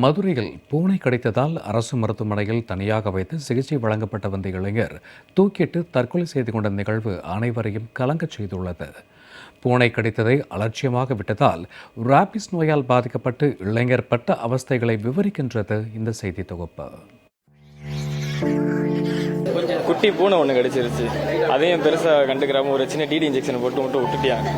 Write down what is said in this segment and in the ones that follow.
மதுரையில் பூனை கிடைத்ததால் அரசு மருத்துவமனையில் தனியாக வைத்து சிகிச்சை வழங்கப்பட்ட வந்த இளைஞர் தூக்கிட்டு தற்கொலை செய்து கொண்ட நிகழ்வு அனைவரையும் கலங்கச் செய்துள்ளது. பூனை கடித்ததை அலட்சியமாக விட்டதால் ராபிஸ் நோயால் பாதிக்கப்பட்டு இளைஞர் பட்ட அவஸ்தைகளை விவரிக்கின்றது இந்த செய்தி தொகுப்பு. குட்டி பூனை ஒன்று கடிச்சிருச்சு. அதையும் பெருசாக கண்டுக்கிறாம ஒரு சின்ன டிடி இன்ஜெக்ஷன் போட்டு மட்டும் விட்டுட்டியாங்க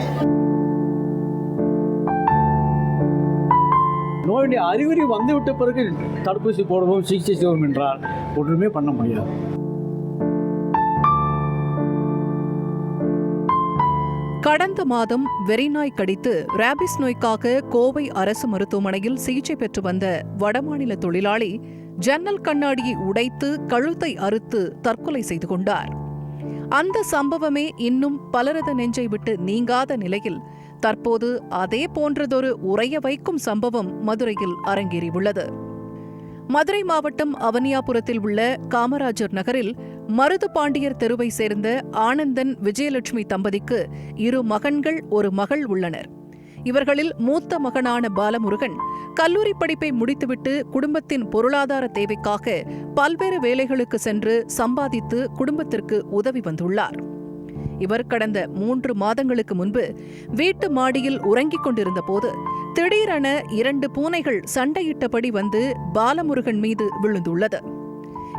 நோயுடைய அறிகுறி வந்துவிட்ட பிறகு தடுப்பூசி போடுவோம் சிகிச்சை செய்வோம் என்றால் ஒன்றுமே பண்ண முடியாது. கடந்த மாதம் வெறிநாய் கடித்து ரேபிஸ் நோய்க்காக கோவை அரசு மருத்துவமனையில் சிகிச்சை பெற்று வந்த வடமாநில தொழிலாளி ஜன்னல் கண்ணாடியை உடைத்து கழுத்தை அறுத்து தற்கொலை செய்து கொண்டார். அந்த சம்பவமே இன்னும் பலரது நெஞ்சை விட்டு நீங்காத நிலையில் தற்போது அதே போன்றதொரு உறைய வைக்கும் சம்பவம் மதுரையில் அரங்கேறியுள்ளது. மதுரை மாவட்டம் அவனியாபுரத்தில் உள்ள காமராஜர் நகரில் மருது பாண்டியர் தெருவை சேர்ந்த ஆனந்தன் விஜயலட்சுமி தம்பதிக்கு இரு மகன்கள் ஒரு மகள் உள்ளனர். இவர்களில் மூத்த மகனான பாலமுருகன் கல்லூரி படிப்பை முடித்துவிட்டு குடும்பத்தின் பொருளாதார தேவைக்காக பல்வேறு வேலைகளுக்கு சென்று சம்பாதித்து குடும்பத்திற்கு உதவி வந்துள்ளார். இவர் கடந்த மூன்று மாதங்களுக்கு முன்பு வீட்டு மாடியில் உறங்கிக் கொண்டிருந்த போது திடீரென இரண்டு பூனைகள் சண்டையிட்டபடி வந்து பாலமுருகன் மீது விழுந்துள்ளது.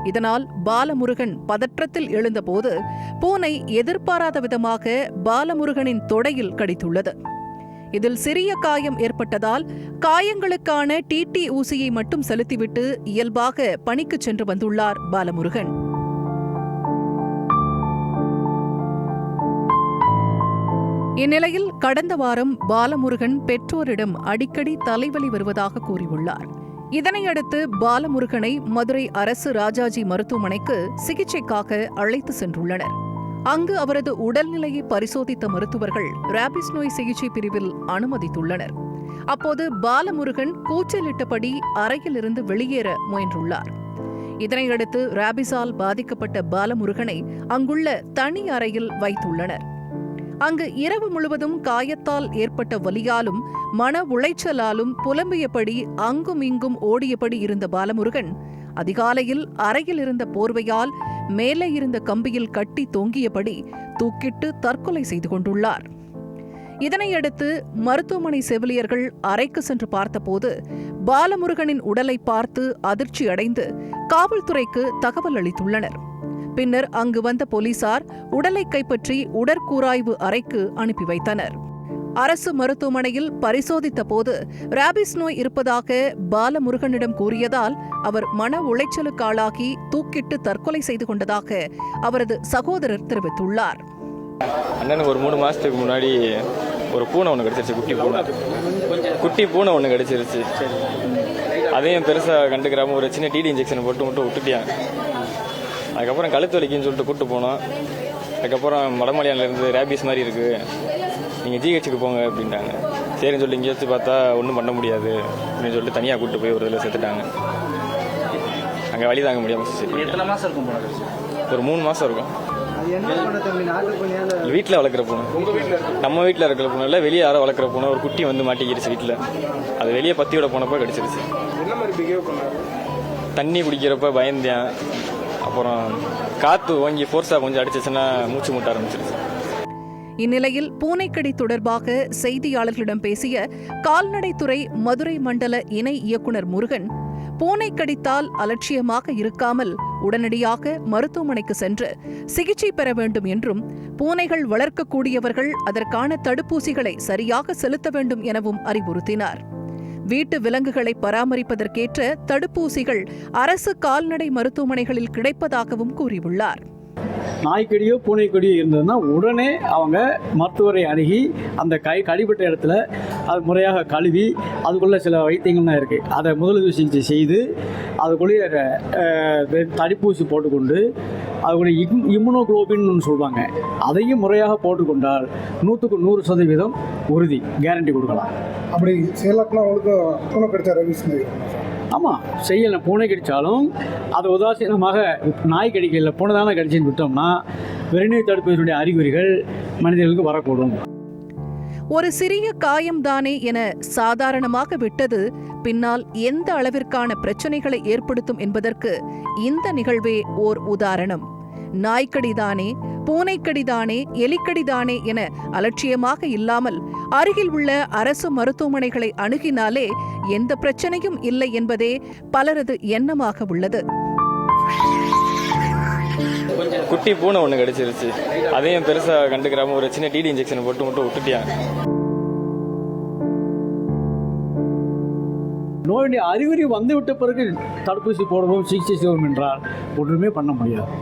இதனால் பாலமுருகன் பதற்றத்தில் எழுந்தபோது பூனை எதிர்பாராத விதமாக பாலமுருகனின் தொடையில் கடித்துள்ளது. இதில் சிறிய காயம் ஏற்பட்டதால் காயங்களுக்கான டிடி ஊசியை மட்டும் செலுத்திவிட்டு இயல்பாக பணிக்கு சென்று வந்துள்ளார் பாலமுருகன். இந்நிலையில் கடந்த வாரம் பாலமுருகன் பெற்றோரிடம் அடிக்கடி தலைவலி வருவதாக கூறியுள்ளார். இதனையடுத்து பாலமுருகனை மதுரை அரசு ராஜாஜி மருத்துவமனைக்கு சிகிச்சைக்காக அழைத்து சென்றுள்ளனர். அங்கு அவரது உடல்நிலையை பரிசோதித்த மருத்துவர்கள் ராபிஸ் நோய் சிகிச்சை பிரிவில் அனுமதித்துள்ளனர். அப்போது பாலமுருகன் கூச்சலிட்டபடி அறையிலிருந்து வெளியேற முயன்றுள்ளார். இதனையடுத்து ராபிஸால் பாதிக்கப்பட்ட பாலமுருகனை அங்குள்ள தனி அறையில் வைத்துள்ளனர். அங்கு இரவு முழுவதும் காயத்தால் ஏற்பட்ட வலியாலும் மன உளைச்சலாலும் புலம்பியபடி அங்கும் இங்கும் ஓடியபடி இருந்த பாலமுருகன் அதிகாலையில் அறையில் இருந்த போர்வையால் மேலே இருந்த கம்பியில் கட்டி தொங்கியபடி தூக்கிட்டு தற்கொலை செய்து கொண்டுள்ளார். இதனையடுத்து மருத்துவமனை செவிலியர்கள் அறைக்கு சென்று பார்த்தபோது பாலமுருகனின் உடலை பார்த்து அதிர்ச்சி அடைந்து காவல்துறைக்கு தகவல் அளித்துள்ளனர். பின்னர் அங்கு வந்த போலீசார் உடலை கைப்பற்றி உடற்கூராய்வு அறைக்கு அனுப்பி வைத்தனர். அரசு மருத்துவமனையில் பரிசோதித்த போது ராபிஸ் நோய் இருப்பதாக பாலமுருகனிடம் கூறியதால் அவர் மன உளைச்சலுக்கு ஆளாகி தூக்கிட்டு தற்கொலை செய்து கொண்டதாக அவரது சகோதரர் தெரிவித்துள்ளார். அண்ணனுக்கு ஒரு மூணு மாதத்துக்கு முன்னாடி ஒரு பூனை ஒன்று கிடச்சிருச்சு குட்டி பூனை. குட்டி பூனை ஒன்று கிடச்சிருச்சு. அதையும் பெருசாக கண்டுக்கிறாம ஒரு சின்ன டிடி இன்ஜெக்ஷன் போட்டு மட்டும் விட்டுட்டியாங்க அதுக்கப்புறம் கழுத்து வலிக்குன்னு சொல்லிட்டு கூப்பிட்டு போனோம். அதுக்கப்புறம் வடமலையான்லேருந்து ரேபிஸ் மாதிரி இருக்குது நீங்கள் ஜிஹெச்சுக்கு போங்க அப்படின்ட்டாங்க. சரின்னு சொல்லி இங்கே வச்சு பார்த்தா ஒன்றும் பண்ண முடியாது அப்படின்னு சொல்லிட்டு தனியாக கூப்பிட்டு போய் ஒரு இதில் செத்துட்டாங்க. அங்கே வழி தாங்க முடியாமல் சரி எத்தனை மாதம் இருக்கும் ஒரு மூணு மாதம் இருக்கும். வீட்டில் வளர்க்குற பூனை. நம்ம வீட்டில் இருக்கிற பூனை இல்லை வெளியே யாரோ வளர்க்குற பூனை ஒரு குட்டி வந்து மாட்டிக்கிடுச்சு வீட்டில் அது வெளியே பத்தியோட போனப்போ கடிச்சிருச்சு. என்ன மாதிரி பிஹேவ் பண்ணாரு? தண்ணி குடிக்கிறப்ப பயந்தேன். அப்புறம் காற்று வாங்கி ஃபோர்ஸாக கொஞ்சம் அடிச்சிச்சுன்னா மூச்சு முட்ட ஆரம்பிச்சிருச்சு. இந்நிலையில் பூனைக்கடி தொடர்பாக செய்தியாளர்களிடம் பேசிய கால்நடைத்துறை மதுரை மண்டல இணை இயக்குனர் முருகன் பூனை கடித்தால் அலட்சியமாக இருக்காமல் உடனடியாக மருத்துவமனைக்கு சென்று சிகிச்சை பெற வேண்டும் என்றும் பூனைகள் வளர்க்கக்கூடியவர்கள் அதற்கான தடுப்பூசிகளை சரியாக செலுத்த வேண்டும் எனவும் அறிவுறுத்தினார். வீட்டு விலங்குகளை பராமரிப்பதற்கேற்ற தடுப்பூசிகள் அரசு கால்நடை மருத்துவமனைகளில் கிடைப்பதாகவும் கூறியுள்ளார். நாய்க்கடியோ பூனைக்கடியோ இருந்ததுன்னா உடனே அவங்க மருத்துவரை அணுகி அந்த கை கடிபட்ட இடத்துல அது முறையாக கழுவி அதுக்குள்ளே சில வைத்தியங்கள்லாம் இருக்குது அதை முதலுதவி சிகிச்சை செய்து அதுக்குள்ளேயே தடுப்பூசி போட்டுக்கொண்டு அதுக்குள்ளே இம் இம்யூனோக்ளோபின்னு சொல்லுவாங்க. அதையும் முறையாக போட்டுக்கொண்டால் நூற்றுக்கு நூறு சதவீதம் உறுதி கேரண்டி கொடுக்கலாம். அப்படி செயலாக்கினா அவங்களுக்கு பூனை கடிச்ச ரவிஸ் ஆமாம் செய்யலை. பூனை கடித்தாலும் அதை உதாசீனமாக நாய் கடிக்கல பூனை தானே கடிச்சுன்னு விட்டோம்னா வெறிநோய் தடுப்பதனுடைய அறிகுறிகள் மனிதர்களுக்கு வரக்கூடும். ஒரு சிறிய காயம்தானே என சாதாரணமாக விட்டது பின்னால் எந்த அளவிற்கான பிரச்சனைகளை ஏற்படுத்தும் என்பதற்கு இந்த நிகழ்வே ஓர் உதாரணம். நாய்க்கடிதானே பூனைக்கடிதானே எலிக்கடிதானே என அலட்சியமாக இல்லாமல் அருகில் உள்ள அரசு மருத்துவமனைகளை அணுகினாலே எந்த பிரச்சனையும் இல்லை என்பதே பலரது எண்ணமாக உள்ளது. குட்டி பூனை ஒன்று கடிச்சிருச்சு. அதையும் பெருசாக கண்டுக்கிறாம ஒரு சின்ன டிடி இன்ஜெக்ஷன் போட்டு மட்டும் விட்டுட்டியான் நோயுடைய அறிகுறி வந்துவிட்ட பிறகு தடுப்பூசி போடவும் சிகிச்சை செய்வோம் என்றால் ஒன்றுமே பண்ண முடியாது.